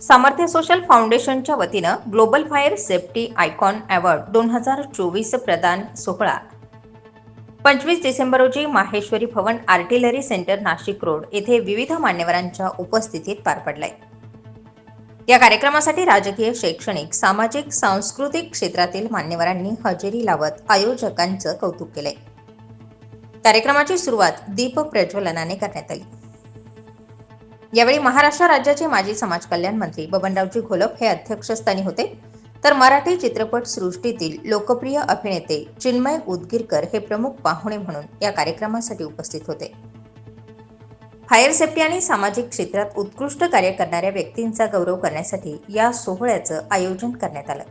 सामर्थ्य सोशल फाउंडेशनच्या वतीनं global fire safety icon award दोन हजार चोवीस प्रदान सोहळा. पंचवीस डिसेंबर रोजी Maheshwari Bhavan artillery centre Nashik road येथे विविध मान्यवरांच्या उपस्थितीत पार पडलाय. या कार्यक्रमासाठी राजकीय शैक्षणिक सामाजिक सांस्कृतिक क्षेत्रातील मान्यवरांनी हजेरी लावत आयोजकांचं कौतुक केलंय. कार्यक्रमाची सुरुवात दीप प्रज्वलनाने करण्यात आली. यावेळी महाराष्ट्र राज्याचे माजी समाज कल्याण मंत्री बबनरावजी घोलप हे अध्यक्षस्थानी होते. तर मराठी चित्रपट सृष्टीतील लोकप्रिय अभिनेते चिन्मय उदगीरकर हे प्रमुख पाहुणे म्हणून या कार्यक्रमासाठी उपस्थित होते. फायर सेफ्टी आणि सामाजिक क्षेत्रात उत्कृष्ट कार्य करणाऱ्या व्यक्तींचा गौरव करण्यासाठी या सोहळ्याचं आयोजन करण्यात आलं.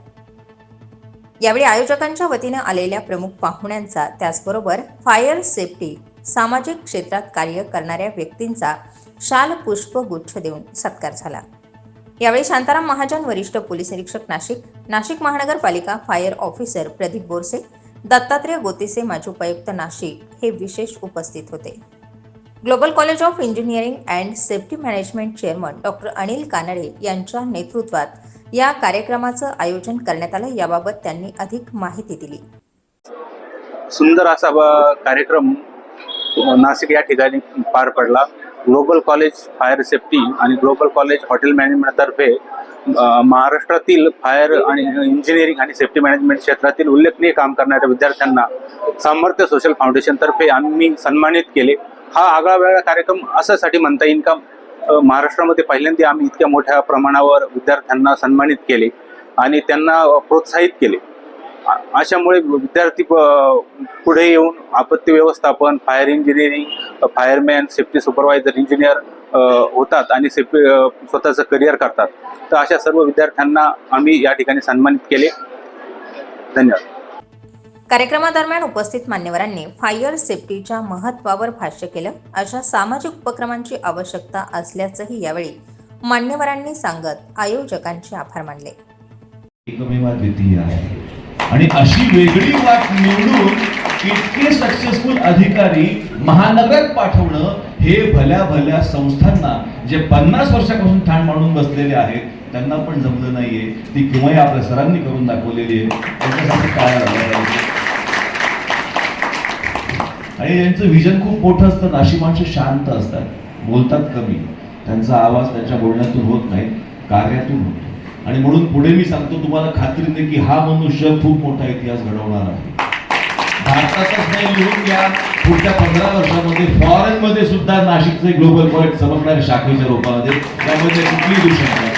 यावेळी आयोजकांच्या वतीनं आलेल्या प्रमुख पाहुण्यांचा त्याचबरोबर फायर सेफ्टी सामाजिक क्षेत्रात कार्य करणाऱ्या व्यक्तींचा शाल पुष्प गुच्छ देऊन सत्कार झाला. यावेळी शांताराम महाजन वरिष्ठ पोलीस निरीक्षक नाशिक नाशिक महानगरपालिका फायर ऑफिसर प्रदीप बोरसे दत्तात्रय गोतीसे माजी उपायुक्त नाशिक हे विशेष उपस्थित होते. Global college of engineering and safety management chairman doctor Anil Kanade यांच्या नेतृत्वात या कार्यक्रमाचं आयोजन करण्यात आलं. याबाबत त्यांनी अधिक माहिती दिली. सुंदर असा कार्यक्रम नाशिक या ठिकाणी पार पडला. ग्लोबल कॉलेज फायर सेफ्टी आणि ग्लोबल कॉलेज हॉटेल मॅनेजमेंटतर्फे महाराष्ट्रातील फायर आणि इंजिनिअरिंग आणि सेफ्टी मॅनेजमेंट क्षेत्रातील उल्लेखनीय काम करणाऱ्या विद्यार्थ्यांना सामर्थ्य सोशल फाउंडेशनतर्फे आम्ही सन्मानित केले. हा आगळा वेगळा कार्यक्रम असासाठी म्हणता येईल का? महाराष्ट्रामध्ये पहिल्यांदा आम्ही इतक्या मोठ्या प्रमाणावर विद्यार्थ्यांना सन्मानित केले आणि त्यांना प्रोत्साहित केले. अशामुळे विद्यार्थी पुढे येऊन आपत्ती व्यवस्थापन fire engineering fireman safety supervisor engineer होतात आणि सेफ्टी स्वतःचं करिअर करतात. तर अशा सर्व विद्यार्थ्यांना आम्ही या ठिकाणी सन्मानित केले. धन्यवाद. कार्यक्रमादरम्यान उपस्थित मान्यवरांनी फायर सेफ्टीच्या महत्वावर भाष्य केलं. अशा सामाजिक उपक्रमांची आवश्यकता असल्याचंही यावेळी मान्यवरांनी सांगत आयोजकांचे आभार मानले. एकमेवाद्वितीय आहे. आणि अशी वेगळी वाट निवडून इतके सक्सेसफुल अधिकारी महानगरात पाठवणं हे भल्या भल्या संस्थांना जे पन्नास वर्षापासून ठाण मांडून बसलेले आहेत त्यांना पण जमलं नाहीये. ती किंवा आपल्या सरांनी करून दाखवलेली आहे. त्यांच्यासाठी काय पाहिजे? आणि यांचं विजन खूप मोठं असतं. अशी माणसं शांत असतात. बोलतात कमी. त्यांचा आवाज त्यांच्या बोलण्यातून होत नाही. कार्यातून होतो आणि म्हणून पुढे मी सांगतो तुम्हाला खात्रीने की हा मनुष्य खूप मोठा इतिहास घडवणार आहे. भारतातच नाही लिहून घ्या. पुढच्या पंधरा वर्षामध्ये फॉरेन मध्ये सुद्धा नाशिकचे ग्लोबल पॉईंट चमकणाऱ्या शाखेच्या रूपामध्ये त्यामध्ये कुठली दूषण नाही.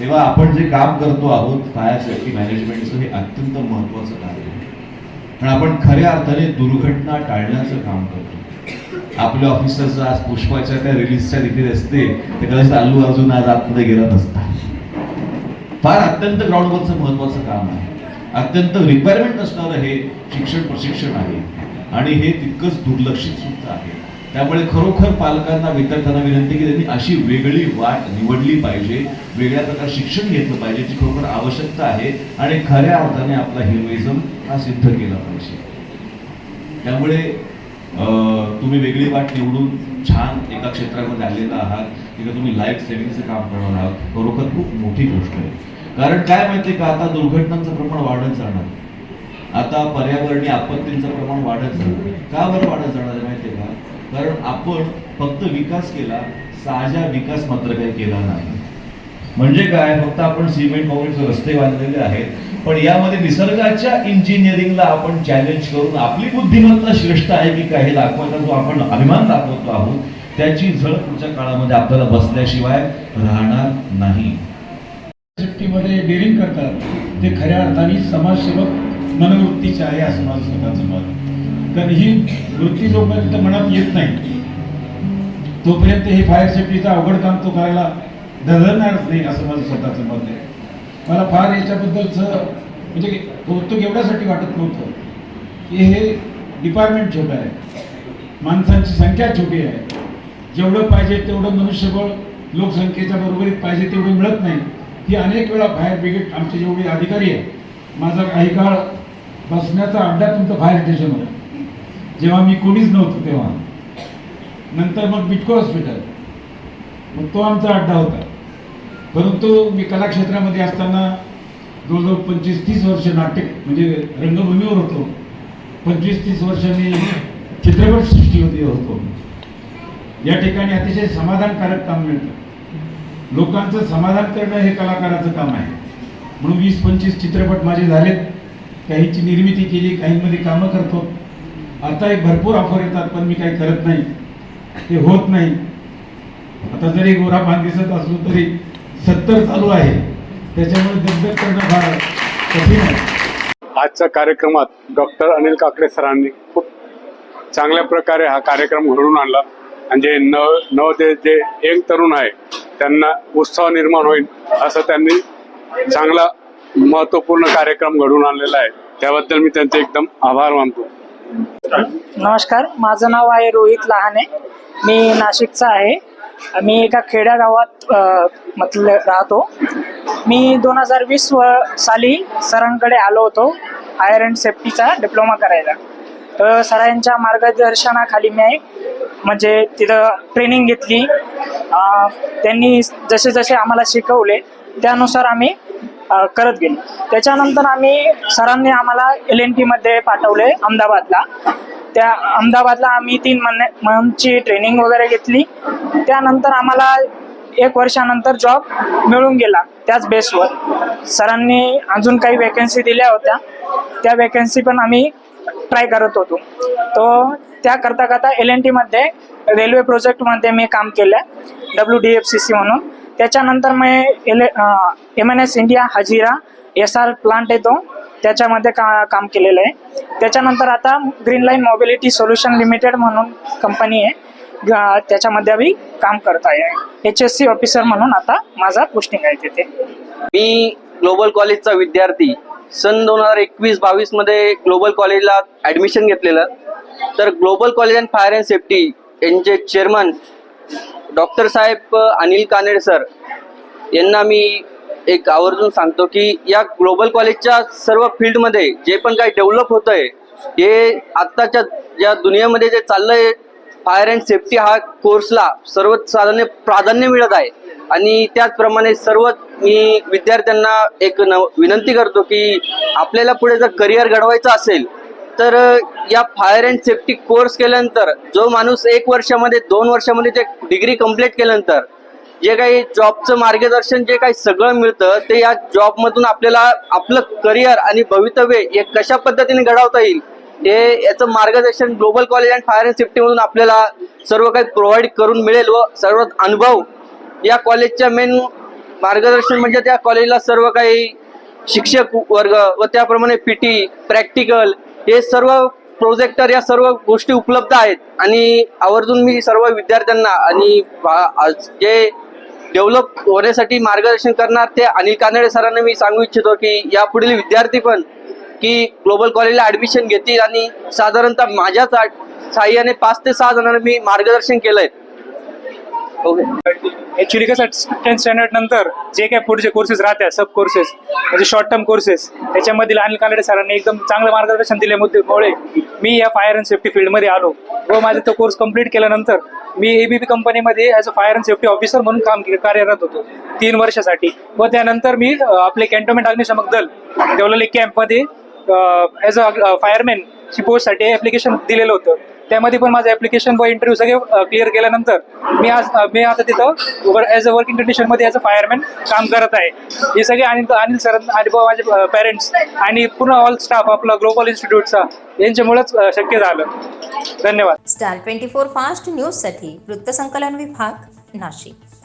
तेव्हा आपण जे काम करतो आहोत फायर सेफ्टी मॅनेजमेंटचं हे अत्यंत महत्वाचं कार्य आहे. पण आपण खऱ्या अर्थाने दुर्घटना टाळण्याचं काम करतो. आपल्या ऑफिसरचं आज पुष्पाच्या त्या रिलीजच्या तिथे असते. ते कदाचित अल्लू अर्जुन आज आतमध्ये गेला नसता. फार अत्यंत ग्राउंडवरचं महत्वाचं काम आहे. अत्यंत रिक्वायरमेंट असणारं हे शिक्षण प्रशिक्षण आहे. आणि हे तितकंच दुर्लक्षित सुद्धा आहे. त्यामुळे खरोखर पालकांना विद्यार्थ्यांना विनंती की त्यांनी अशी वेगळी वाट निवडली पाहिजे. वेगळ्या प्रकारे शिक्षण घेतलं पाहिजे जी खरोखर आवश्यकता आहे. आणि खऱ्या अर्थाने आपला हिरोइझम हा सिद्ध केला पाहिजे. त्यामुळे तुम्ही वेगळी वाट निवडून छान एका क्षेत्रामध्ये आलेला आहात तिथे तुम्ही लाईफ सेव्हिंगचं काम करणार आहात खरोखर खूप मोठी गोष्ट आहे. कारण काय माहिती का आता दुर्घटनांचं प्रमाण वाढत जाणार. आता पर्यावरणीय आपत्तींचं प्रमाण वाढत जाणार. का बरं वाढत जाणार आहे माहितीये का? कारण आपण फक्त विकास केला साजा विकास मात्र काही केला नाही. म्हणजे काय फक्त आपण सिमेंट काँक्रीटचे रस्ते बांधलेले आहेत पण यामध्ये निसर्गाच्या इंजिनिअरिंगला आपण चॅलेंज करून आपली बुद्धिमत्ता श्रेष्ठ आहे की काय हे दाखवायचा जो आपण अभिमान दाखवतो आहोत त्याची झळ पुढच्या काळामध्ये आपल्याला बसल्याशिवाय राहणार नाही. सेफ्टीमध्ये बेरिंग करतात. ते खऱ्या अर्थाने समाजसेवक मनोवृत्तीचे आहे असं माझं स्वतःचं मत. कारण ही वृत्ती जोपर्यंत मनात येत नाही तोपर्यंत हे फायर सेफ्टीचा अवघड काम तो करायला धरणारच नाही असं माझं स्वतःचं मत आहे. मला फार याच्याबद्दलचं म्हणजे कौतुक एवढ्यासाठी वाटत नव्हतं. की हे डिपार्टमेंट छोटं आहे. माणसांची संख्या छोटी आहे. जेवढं पाहिजे तेवढं मनुष्यबळ लोकसंख्येच्या बरोबरीत पाहिजे तेवढं मिळत नाही. ही अनेक वेळा फायर ब्रिगेड आमचे जेवढे अधिकारी आहेत माझा काही काळ बसण्याचा अड्डा तुमचं फायर स्टेशन जेव्हा मी कोणीच नव्हतो तेव्हा. नंतर मग बिटको हॉस्पिटल मग तो आमचा अड्डा होता. परंतु मी कलाक्षेत्रामध्ये असताना जवळजवळ पंचवीस तीस वर्ष नाटक म्हणजे रंगभूमीवर होतो. पंचवीस तीस वर्ष मी चित्रपट होतो. या ठिकाणी अतिशय समाधानकारक काम मिळतं. लोकांचं समाधान करणं हे कलाकाराचं काम आहे. म्हणून वीस पंचवीस चित्रपट माझे झालेत. काहींची निर्मिती केली काहींमध्ये कामं करतो. आता एक भरपूर ऑफर येतात पण मी काही करत नाही. ते होत नाही. आता जरी गोरा बांध दिसत असलो तरी सत्तर चालू आहे. त्याच्यामुळे दगदग करणं फार कठीण आहे. आजच्या कार्यक्रमात डॉक्टर अनिल काकडे सरांनी खूप चांगल्या प्रकारे हा कार्यक्रम घडवून आणला. आणि जे नव नवते जे यंग तरुण आहे त्यांना उत्साह निर्माण होईल असं त्यांनी चांगला महत्त्वपूर्ण कार्यक्रम घडवून आणलेला आहे. त्याबद्दल मी त्यांचे एकदम आभार मानतो. नमस्कार. माझं नाव आहे रोहित लहाने. मी नाशिकचा आहे. मी एका खेड्या गावात म्हटलं राहतो. मी दोन हजार वीस व साली सरांकडे आलो होतो फायर अँड सेफ्टीचा डिप्लोमा करायला. तर सरांच्या मार्गदर्शनाखाली मी म्हणजे तिथं ट्रेनिंग घेतली. त्यांनी जसे जसे आम्हाला शिकवले त्यानुसार आम्ही करत गेलो. त्याच्यानंतर आम्ही सरांनी आम्हाला एल एन टीमध्ये पाठवले अहमदाबादला. त्या अहमदाबादला आम्ही तीन महिने मंथची ट्रेनिंग वगैरे घेतली. त्यानंतर आम्हाला एक वर्षानंतर जॉब मिळून गेला त्याच बेसवर सरांनी अजून काही वेकन्सी दिल्या होत्या. त्या वेकन्सी पण आम्ही ट्राय करत होतो. तो त्या करता करता एल एन टीमध्ये रेल्वे प्रोजेक्टमध्ये मी काम केलं W D F C C म्हणून. त्याच्यानंतर मी L M N S India Hazira S R plant येतो. त्याच्यामध्ये का काम केलेलं आहे. त्याच्यानंतर आता green line mobility solution limited म्हणून कंपनी आहे. त्याच्यामध्ये आम्ही काम करत आहे. एच एस सी ऑफिसर म्हणून आता माझा पोस्टिंग आहे तिथे. मी ग्लोबल कॉलेजचा विद्यार्थी. सन दोन हजार एकवीस बावीसमध्ये ग्लोबल कॉलेजला ऍडमिशन घेतलेलं. तर global college and fire and safety यांचे चेअरमन डॉक्टर साहेब अनिल कानेड सर यांना मी एक आवर्जून सांगतो की या ग्लोबल कॉलेजच्या सर्व फील्डमध्ये जे पण काही डेव्हलप होत आहे हे आत्ताच्या ज्या दुनियामध्ये जे चाललंय फायर अँड सेफ्टी हा कोर्सला सर्वसाधारण प्राधान्य मिळत आहे. आणि त्याचप्रमाणे सर्व मी विद्यार्थ्यांना एक न विनंती करतो की आपल्याला पुढे जर करिअर घडवायचं असेल तर या फायर अँड सेफ्टी कोर्स केल्यानंतर जो माणूस एक वर्षामध्ये दोन वर्षामध्ये ते डिग्री कंप्लीट केल्यानंतर जे काही जॉबचं मार्गदर्शन जे काही सगळं मिळतं ते या जॉबमधून आपल्याला आपलं करिअर आणि भवितव्य हे कशा पद्धतीने घडवता येईल हे याचं मार्गदर्शन global college and fire and सेफ्टीमधून आपल्याला सर्व काही प्रोव्हाइड करून मिळेल व सर्व अनुभव या कॉलेजच्या मेन मार्गदर्शन म्हणजे त्या कॉलेजला सर्व काही शिक्षक वर्ग व त्याप्रमाणे पीटी प्रॅक्टिकल हे सर्व प्रोजेक्टर या सर्व गोष्टी उपलब्ध आहेत. आणि आवर्जून मी सर्व विद्यार्थ्यांना आणि आज जे डेव्हलप होण्यासाठी मार्गदर्शन करणार ते अनिल कानडे सरांना मी सांगू इच्छितो की यापुढील विद्यार्थी पण की ग्लोबल कॉलेजला ॲडमिशन घेतील आणि साधारणतः माझ्याच सहाय्याने साह्याने पाच ते सहा जणांना मी मार्गदर्शन केलं आहे ऍक्च्युली कसं टेन्थ स्टँडर्ड नंतर जे काही पुढचे कोर्सेस राहतात सब कोर्सेस म्हणजे शॉर्ट टर्म कोर्सेस त्याच्यामधील अनिल कानडे सरांनी एकदम चांगलं मार्गदर्शन दिल्यामुळे मी या फायर अँड सेफ्टी फील्डमध्ये आलो. व माझा तो कोर्स कंप्लीट केल्यानंतर मी एबीपी कंपनीमध्ये as a fire and safety officer म्हणून काम कार्यरत होतो तीन वर्षासाठी. व त्यानंतर मी आपले कॅन्टोमेंट अग्निशामक दल देवलेले कॅम्पमध्ये ॲज अ फायरमॅन ची पोस्टसाठी ॲप्लिकेशन दिलेलं होतं. त्यामध्ये पण माझं ऍप्लिकेशन व इंटरव्ह्यू सगळे क्लिअर केल्यानंतर मी आज मी आता तिथं ॲज अ वर्किंग कंडिशनमध्ये ॲज अ फायरमॅन काम करत आहे. हे सगळे अनिल अनिल सर आणि माझे पेरेंट्स आणि पूर्ण ऑल स्टाफ आपला ग्लोबल इन्स्टिट्यूटचा यांच्यामुळेच शक्य झालं. धन्यवाद. स्टार ट्वेंटी फोर फास्ट न्यूजसाठी वृत्तसंकलन विभाग नाशिक.